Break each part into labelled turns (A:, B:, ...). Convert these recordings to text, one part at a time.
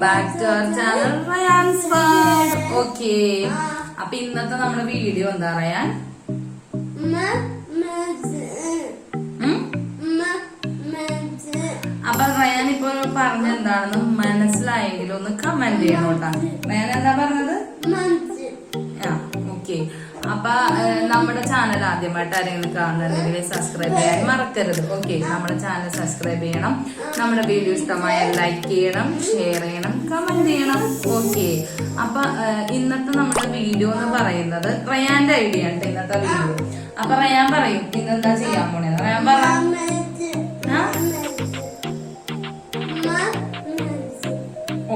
A: Back to our channel Ryan's world okay അപ്പൊ ഇന്നത്തെ നമ്മുടെ വീഡിയോ എന്താ റയാൻ ഉം? അപ്പൊ റയാൻ ഇപ്പൊ പറഞ്ഞെന്താണെന്ന് മനസ്സിലായെങ്കിലും ഒന്ന് കമന്റ് ചെയ്യണം കേട്ടാ. റയാൻ എന്താ പറഞ്ഞത്? ആ ഓക്കെ അപ്പൊ നമ്മുടെ ചാനൽ ആദ്യമായിട്ട് ആരെങ്കിലും കാണുന്നുണ്ടെങ്കിൽ സബ്സ്ക്രൈബ് ചെയ്യാൻ മറക്കരുത്. ഓക്കെ നമ്മുടെ ചാനൽ സബ്സ്ക്രൈബ് ചെയ്യണം. നമ്മുടെ വീഡിയോ ഇഷ്ടമായ ലൈക്ക് ചെയ്യണം ഷെയർ ചെയ്യണം കമന്റ് ചെയ്യണം. ഓക്കെ അപ്പൊ ഇന്നത്തെ നമ്മുടെ വീഡിയോ എന്ന് പറയുന്നത് റയാന്റെ ഐഡിയ ഉണ്ട് ഇന്നത്തെ വീഡിയോ അപ്പൊ റയാൻ പറയും ഇന്നെന്താ ചെയ്യാൻ പോണേന്ന്? റയാൻ പറ?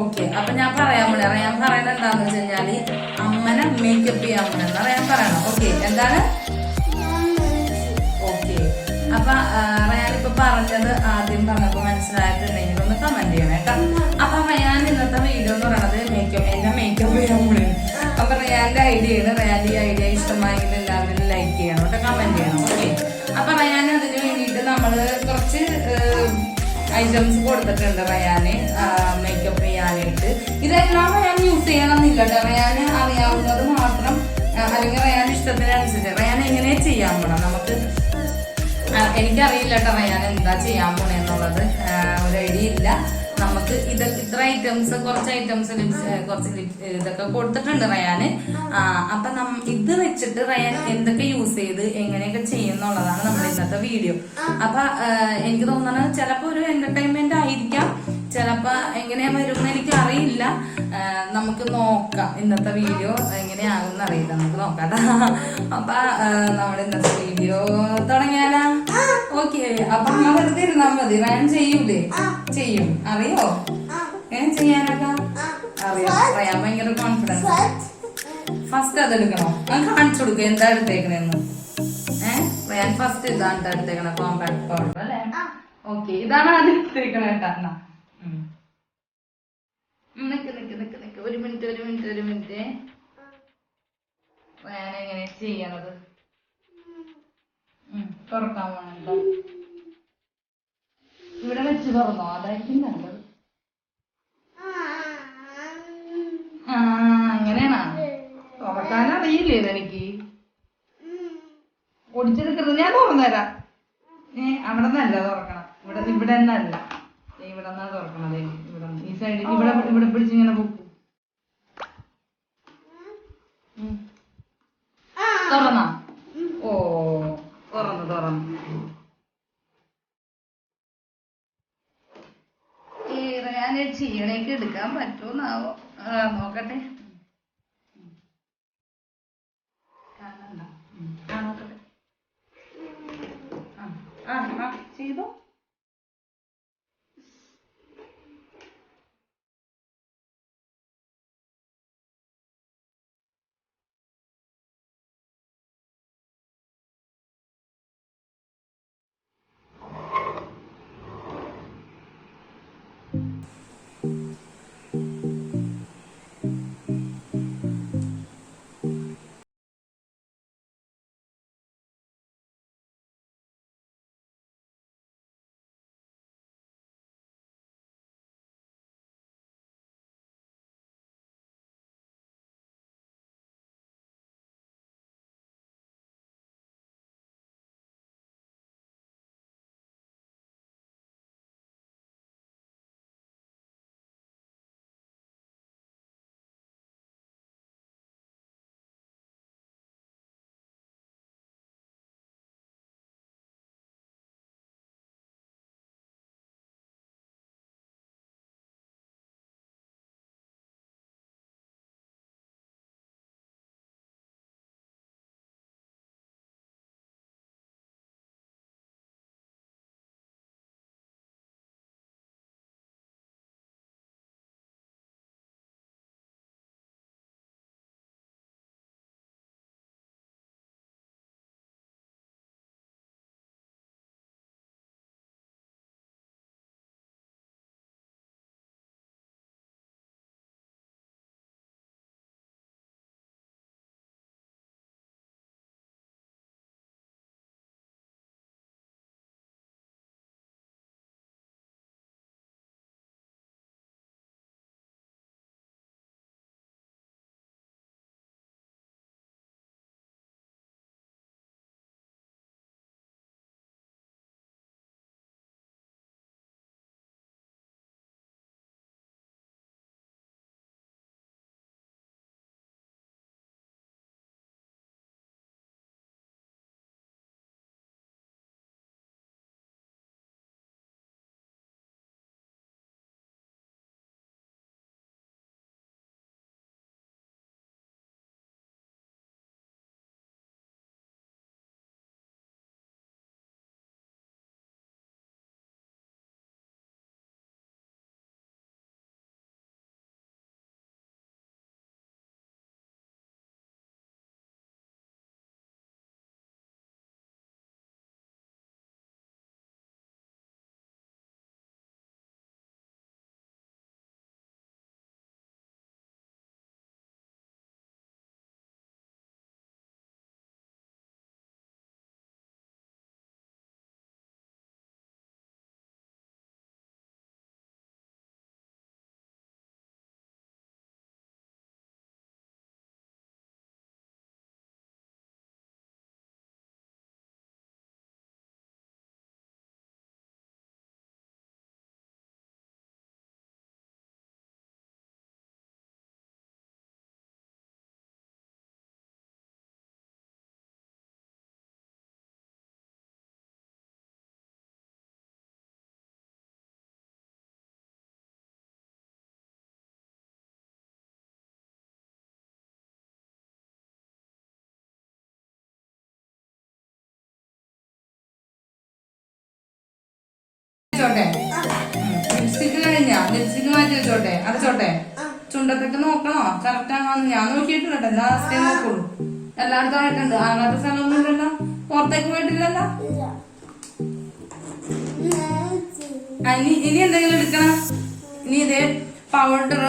A: ഓക്കെ അപ്പൊ ഞാൻ പറയാൻ പോണേ. റയാൻ പറയുന്നത് എന്താന്ന് വെച്ച് കഴിഞ്ഞാൽ അമ്മനെ മേക്കപ്പ് ചെയ്യാൻ പോണെന്ന്. റയാൻ എന്താണ്? ഓക്കെ. അപ്പൊ റയാനിപ്പൊ പറഞ്ഞത് ആദ്യം പറഞ്ഞപ്പോ മനസ്സിലായിട്ടുണ്ടെങ്കിൽ ഒന്ന് കമന്റ് ചെയ്യണം കേട്ടോ. അപ്പൊ റയാൻ ഇന്നത്തെ വീഡിയോ എന്ന് പറയണത് മേക്കപ്പ് എന്റെ മേക്കപ്പ് ചെയ്യാൻ അപ്പൊ റയാന്റെ ഐഡിയ ആണ്. റയാന്റെ ഐഡിയ ഇഷ്ടമായെങ്കിൽ എല്ലാവരും ലൈക്ക് ചെയ്യണം കേട്ടോ കമന്റ് ചെയ്യണം. ഓക്കെ. അപ്പൊ റയാൻ അതിന് വേണ്ടിയിട്ട് നമ്മൾ കുറച്ച് ഐറ്റംസ് കൊടുത്തിട്ടുണ്ട് റയാന് മേക്കപ്പ് ചെയ്യാനായിട്ട്. ഇതെല്ലാം റയാൻ യൂസ് ചെയ്യണമെന്നില്ല കേട്ടോ. റയാന് അറിയാവുന്നത് മാത്രം അല്ലെങ്കിൽ റയാൻ ഇഷ്ടത്തിനനുസരിച്ച് റയാൻ എങ്ങനെ ചെയ്യാൻ പോണം? നമുക്ക് എനിക്കറിയില്ല കേട്ടോ റയാൻ എന്താ ചെയ്യാൻ പോണെന്നുള്ളത് ഒരു ഐഡിയ ഇല്ല. നമുക്ക് ഇത് ഇത്ര ഐറ്റംസ് കുറച്ച് ഐറ്റംസ് കുറച്ച് ഇതൊക്കെ കൊടുത്തിട്ടുണ്ട് റയാന് അപ്പൊ നം- ഇത് വെച്ചിട്ട് റയാൻ എന്തൊക്കെ യൂസ് ചെയ്ത് എങ്ങനെയൊക്കെ ചെയ്യുന്നുള്ളതാണ് നമ്മുടെ ഇന്നത്തെ വീഡിയോ അപ്പൊ എനിക്ക് തോന്നുന്നത് ചിലപ്പോ ഒരു എന്റർടൈൻമെന്റ് ആയിരിക്കാം. ചിലപ്പോ എങ്ങനെയാ വരുമെന്ന് എനിക്ക് അറിയില്ല നമുക്ക് നോക്കാം ഇന്നത്തെ വീഡിയോ എങ്ങനെയാകും അറിയില്ല നമുക്ക് നോക്കാം. അപ്പൊ നമ്മുടെ ഇന്നത്തെ വീഡിയോ തുടങ്ങിയാലാ? ഓക്കെ. അപ്പൊ അമ്മ വെറുതെ ഇരുന്നാ മതി. റയാൻ ചെയ്യൂലേ? ചെയ്യും. അറിയോ? ഏ ചെയ്യാനൊക്കെ? അറിയാം. അറിയാൻ ഭയങ്കര കോൺഫിഡൻസ് ഫസ്റ്റ് അത് എടുക്കണോ? ഞാൻ കാണിച്ചു കൊടുക്കുക എന്താ എടുത്തേക്കണെന്ന്. ഏഹ് റയാൻ ഫസ്റ്റ് ഇതാണ് എടുത്തേക്കണ. കോമ്പാക്ട് പൗഡർ അല്ലേ? ഓക്കെ. ഇതാണ് ആദ്യം എടുത്തേക്കണേ കേട്ടാ എന്നാ. ഉം. ഉം, നിക്ക് നിക്ക് നിക്ക് നിക്ക് ഒരു മിനിറ്റ് ഒരു മിനിറ്റ് ഒരു മിനിറ്റ്. ഞാൻ എങ്ങനെ ചെയ്യണത്? തുറക്കാൻ വേണ്ട ഇവിടെ വെച്ച് തുറന്നോ? അതായിരിക്കും നല്ലത്. ആ തുറക്കാൻ അറിയില്ലേ എനിക്ക് ഒടിച്ചെടുക്കരുത് ഞാൻ തുറന്നുതരാം ഏ അവിടെ നിന്നല്ല തുറക്കണം. ഇവിടെ ഇവിടെ നിന്നല്ല. ഇവിടെ നിന്നാ തുറക്കണത്. ഇവിടെ ഈ സൈഡിൽ ഇവിടെ ഇവിടെ പിടിച്ചിങ്ങനെ പൊക്കും? തുറന്നാ നോക്കട്ടെ ലിപ്സ്റ്റിക് കഴിഞ്ഞാ ലിപ്സ്റ്റിക് മാറ്റി വെച്ചോട്ടെ? അടച്ചോട്ടെ ചുണ്ടത്തൊക്കെ നോക്കണോ? കറക്റ്റ് ആണോന്ന് ഞാൻ നോക്കിയിട്ടില്ല എല്ലാ അവസ്ഥയും നോക്കുള്ളൂ. എല്ലായിടത്തും ആയിട്ടുണ്ട്. ആകാത്ത സ്ഥലമൊന്നും ഇല്ലല്ലോ. പുറത്തേക്ക് പോയിട്ടില്ലല്ലോ? ഇനി ഇനി എന്തെങ്കിലും എടുക്കണം? ഇനി ഇതേ പൗഡർ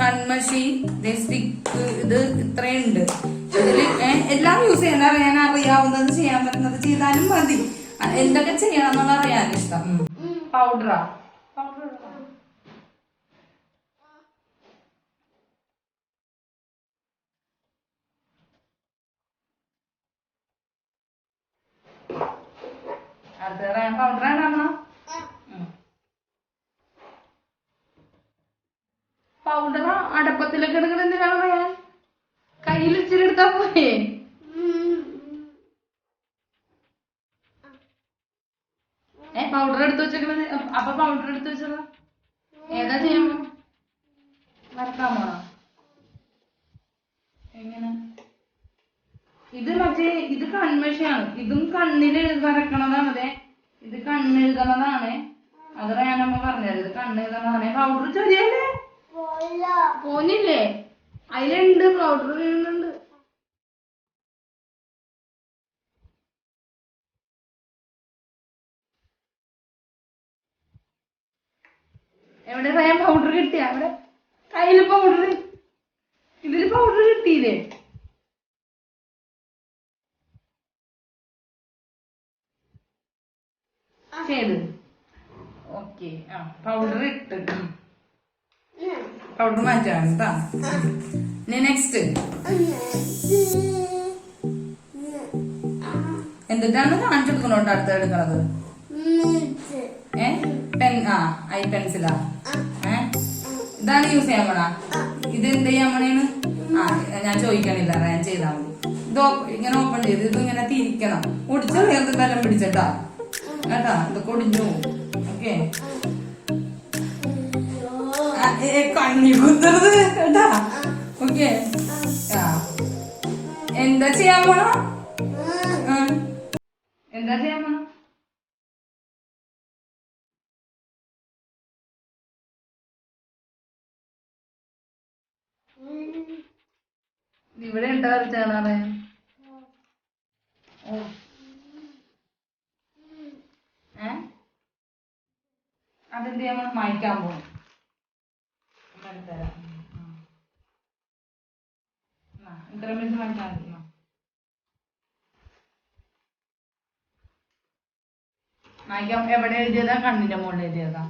A: കൺമഷി സ്റ്റിക്ക് ഇത് ഇത്രയുണ്ട് ഇതിൽ എല്ലാം യൂസ് ചെയ്യാൻ അറിയാൻ അറിയാവുന്നത് ചെയ്യാൻ പറ്റുന്നത് ചെയ്താലും മതി. എന്തൊക്കെ ചെയ്യണം എന്നുള്ള അറിയാൻ ഇഷ്ടം. പൗഡറാ പൗഡർ റയാൻ പൗഡർ ഉണ്ടാക്കണം പൗഡർ അടപ്പത്തിലൊക്കെ എടുക്കണ എന്തിനാണ് പറയാൻ കയ്യിൽ ഇച്ചിരി എടുത്താ പോയേ ഏ പൗഡർ എടുത്ത് വെച്ചേക്കണത് അപ്പൊ പൗഡർ എടുത്ത് വെച്ചതാ ഏതാ ചെയ്യാൻ പോ വരക്കാൻ പോണോ എങ്ങനെ ഇത് മറ്റേ ഇത് കൺമഷയാണ്. ഇതും കണ്ണിൽ വരക്കണതാണ് അതെ ഇത് കണ്ണെഴുതണതാണ് അത് ഞാനമ്മ പറഞ്ഞത്. ഇത് കണ്ണെഴുതണതാണ് പൗഡർ ചെറിയല്ലേ? പോന്നില്ലേ? അതിലുണ്ട്. പൗഡർ വീഴുന്നുണ്ട് എവിടെ പറയാൻ പൗഡർ കിട്ടിയ അവിടെ കയ്യിൽ പൗഡർ ഇതിൽ പൗഡർ കിട്ടിയില്ലേ ചെയ്ത്. ഓക്കെ ആ പൗഡർ ഇട്ട്. പൗഡർ മാറ്റാണ് കേട്ടാ ഇനി നെക്സ്റ്റ് എന്നിട്ടാണ് കാണിച്ചു കൊടുക്കണോട്ടോ അടുത്ത എടുക്കണത്? ഏ? പെൻ ആ ഐ പെൻസിലാ ഏ? ഇതാണ് യൂസ് ചെയ്യാൻ പോണ. ഇത് എന്ത് ചെയ്യാൻ പോണേന്ന്? ആ ഞാൻ ചോദിക്കണില്ല ഞാൻ ചെയ്താൽ മതി. ഇത് ഇങ്ങനെ ഓപ്പൺ ചെയ്ത് ഇത് ഇങ്ങനെ തിരിക്കണം. ഒടിച്ചു വേർത്ത് തലം പിടിച്ചട്ടാ? കേട്ടാ ഇത് കൊടിഞ്ഞു ഓക്കെ. കണ്ണി കുത്തരുത്. കേട്ടാ? ഓക്കെ. എന്താ ചെയ്യാൻ പോണ? എന്താ ചെയ്യാൻ പോണ? ഇവിടെ ഉണ്ടോ വരച്ചാണ് മായ്ക്കാൻ പോകും എവിടെ എഴുതിയതാ? കണ്ണിന്റെ മുകളിൽ എഴുതിയതാ?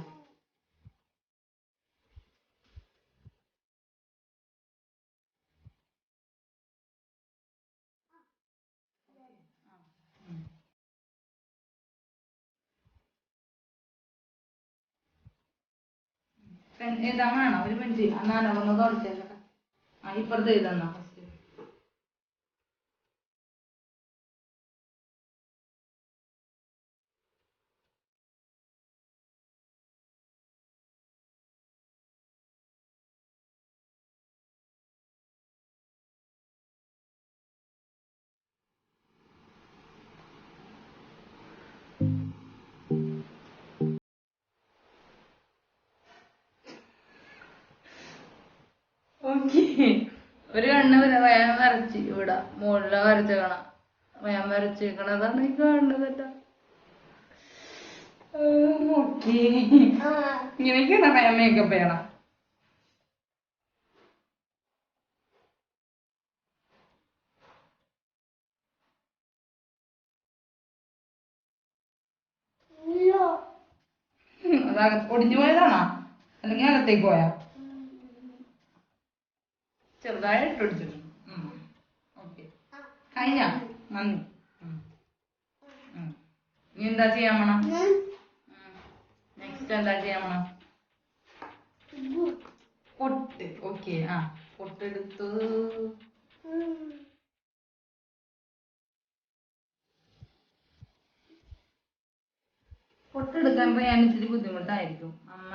A: എഴുതാൻ വേണം ഒരു മിനിറ്റ്. ഒന്ന് തുടച്ചേക്കട്ടെ ആ ഇപ്പുറത്ത് എഴുതന്നാ ഓക്കെ ഒരു കണ്ണ് വരെ വേഗം വരച്ച് ഇവിടെ. മുകളിലെ വരച്ചേക്കണ വേഗം വരച്ചേക്കണതാണ് ഈ കാണുന്നതല്ല നോക്കി. ഇങ്ങനെയൊക്കെയാണ് വേഗം മേക്കപ്പ് ചെയ്യണം. അതകത്ത് ഒടിഞ്ഞു പോയതാണോ? അല്ലെങ്കിൽ അകത്തേക്ക് പോയാ? ചെറുതായിട്ട് ഓക്കെ. കഴിഞ്ഞ? നന്ദി. ഇനി എന്താ ചെയ്യാൻ വേണം നെക്സ്റ്റ് എന്താ ചെയ്യാൻ വേണം പൊട്ട്. ഓക്കെ. ആ. പൊട്ടെടുത്തു പൊട്ടെടുക്കാൻ ഞാൻ ഇച്ചിരി ബുദ്ധിമുട്ടായിരിക്കും. അമ്മ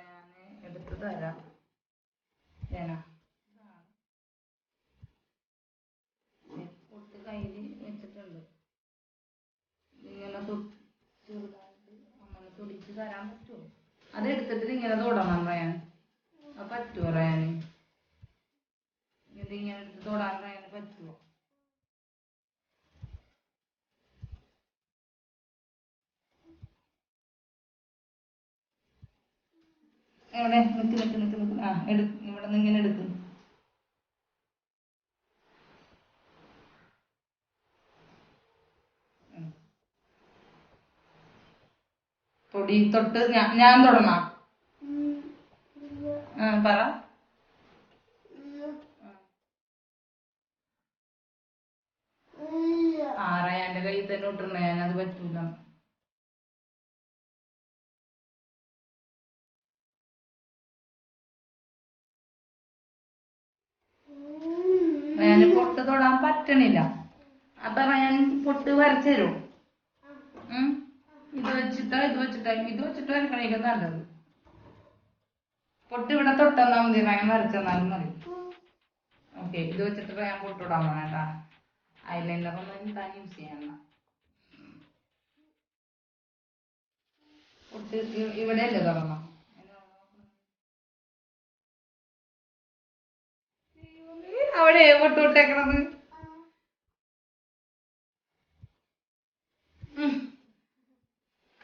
A: ഞാൻ എടുത്തു തരാം. വേണോ? പൊട്ട് കയ്യിൽ വെച്ചിട്ടുണ്ട്. ഇങ്ങനെ ചെറുതായിട്ട് അത് എടുത്തിട്ട് ഇങ്ങനെ തൊടണം പറയാൻ അത് പറ്റുമോ റയാന്? ഇത് ഇങ്ങനെ എടുത്ത് തൊടാൻ പറയാൻ പറ്റുമോ? എവിടെ? നിൽക്ക് നിൽക്ക് നിൽക്ക് ആ എടു ഇവിടെ നിന്ന് ഇങ്ങനെ എടുക്കും. തൊടി തൊട്ട് ഞാൻ ആ പറ. ആറാ എന്റെ കയ്യിൽ തന്നെ ഇട്ടിരുന്നേ തൊടാൻ പറ്റണില്ല. അപ്പൊ ഞാൻ പൊട്ട് വരച്ചു തരും ഇത് വെച്ചിട്ടോ ഇത് വെച്ചിട്ടോ ഇത് വെച്ചിട്ട് വരക്കണേക്കും നല്ലത്. പൊട്ട് ഇവിടെ തൊട്ടെന്നാ മതി ഞാൻ വരച്ചെന്നാലും മതി. ഓക്കെ ഇത് വെച്ചിട്ട് ഞാൻ പൊട്ടിടാൻ ഐ ഐലൈനർ ഒന്നും താൻ യൂസ് ചെയ്യണ്ട. പൊട്ട് ഇ- ഇവിടെയല്ലേ തുടങ്ങണം അവിടെ പൊട്ട്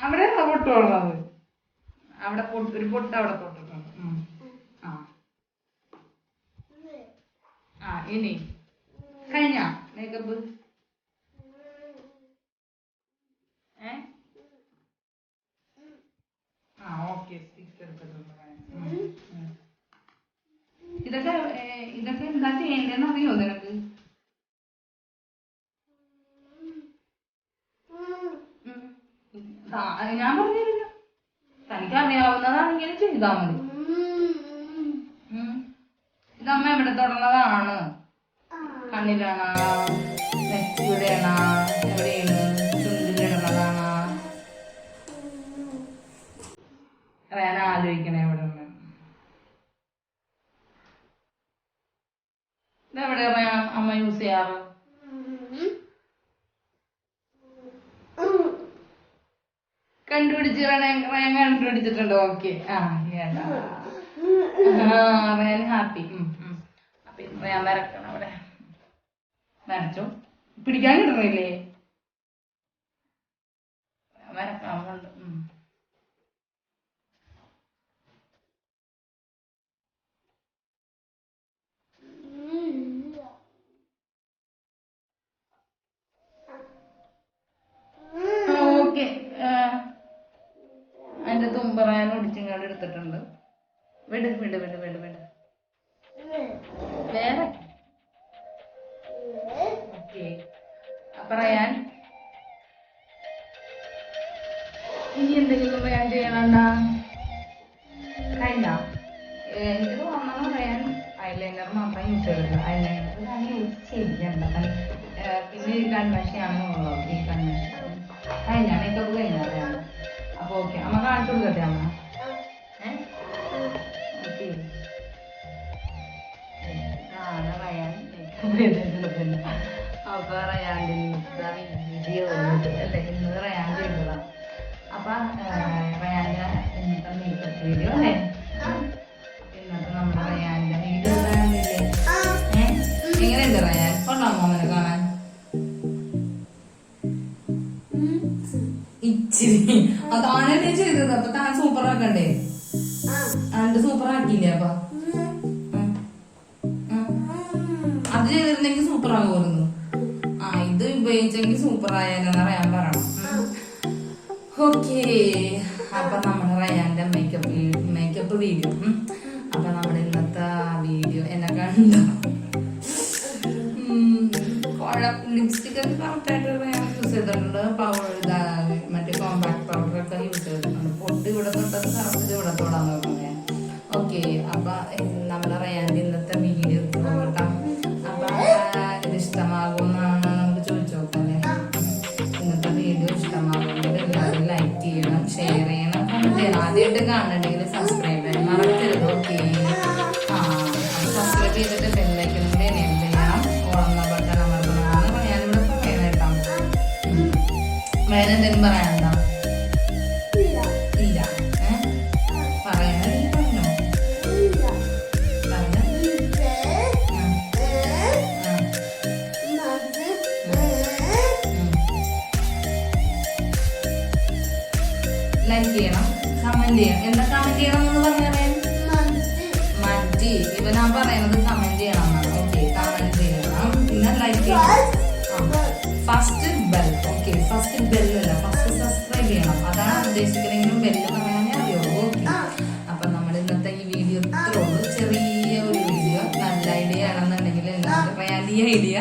A: അവിടെ പൊട്ടുള്ളത് അവിടെ ഒരു പൊട്ട് അവിടെ തൊട്ടിട്ടുണ്ട്. ആ. ഇനി. കഴിഞ്ഞ? മേക്കപ്പ് ഏ? ആ ഓക്കെ. ഇതൊക്കെ ഇതൊക്കെ എന്താ ചെയ്യേണ്ടതെന്ന് അറിയോ നിനക്ക് ഞാൻ പറഞ്ഞില്ലല്ലോ തനിക്ക് അറിയാവുന്നതാണെങ്കിൽ ചെയ്താൽ മതി. ഇതമ്മ ഇവിടെ തുടർന്നതാണ് കണ്ണിലാണോ നെറ്റിയുടെയാണോ എവിടെയാണ് കണ്ടുപിടിച്ച് കണ്ടുപിടിച്ചിട്ടുണ്ട്? ഓക്കെ ആ റയാൻ ഹാപ്പി അപ്പൊ ഇത് റയാൻ വരക്കണം അവിടെ. വരച്ചു? പിടിക്കാൻ കിട്ടണില്ലേ വരക്കണം കൊണ്ട്. ഓക്കെ അതിന്റെ തുമ്പറാൻ ഒടിച്ചിങ്ങാട് എടുത്തിട്ടുണ്ട്. വിട് വിട് വിട് വിട് വിട്. വേറെ? ഓക്കെ. അപ്പൊ റയാൻ ഇനി എന്തെങ്കിലും റയാൻ ചെയ്യണണ്ട കഴിഞ്ഞ എനിക്ക് തോന്നണം പറയാൻ ഐലൈനർ മാത്രം യൂസ് ചെയ്തിട്ടുണ്ട് ഐലൈനർ ഞാൻ യൂസ് ചെയ്തിട്ടുണ്ട് പിന്നെ കൺവെൻഷൻ ഉള്ളത്. ചെയ്തിട്ടുള്ളത് അപ്പൊ റയാന്റെ വീഡിയോ വീഡിയോ അല്ലെ? ഇന്ന് റയാൻ ചെയ്തതാണ് അപ്പൊ റയാന്റെ ഇന്നത്തെ മേക്കപ്പ് വീഡിയോ അല്ലേ? ഇന്നത്തെ നമ്മുടെ റയാന്റെ വീഡിയോ എങ്ങനെയുണ്ട് റയാൻ കൊള്ളാമോ അവനെ കാണാൻ? ഇച്ചിരി. അതാണല്ലേ ചെയ്തത്? അപ്പൊ താൻ സൂപ്പർ ആക്കണ്ടേ? അതിന്റെ സൂപ്പർ ആക്കിയില്ലേ അപ്പൊ? ഇത് ഉപയോഗിച്ചെങ്കിൽ സൂപ്പർ ആയാലെന്ന് റയാൻ പറയണം. ഓക്കെ അപ്പൊ നമ്മുടെ റയാന്റെ മേക്കപ്പ് മേക്കപ്പ് വീഡിയോ അപ്പൊ നമ്മുടെ ഇന്നത്തെ വീഡിയോ എന്നെ കണ്ട? ലിപ്സ്റ്റിക് കറക്റ്റ് ആയിട്ട് യൂസ് ചെയ്തിട്ടുണ്ട്. Powder first bell okay first bell അല്ല. ഫസ്റ്റ് സബ്സ്ക്രൈബ് ചെയ്യണം. അതാണ് ഉദ്ദേശിക്കുന്നതെങ്കിലും ബെല്ല് പറയാനേ അറിയുള്ളൂ. അപ്പം നമ്മൾ ഇന്നത്തെ ഈ വീഡിയോ ഇത്രയുള്ളൂ ചെറിയ ഒരു വീഡിയോ നല്ല ഐഡിയ ആണെന്നുണ്ടെങ്കിൽ എല്ലാവർക്കും വലിയ ഐഡിയ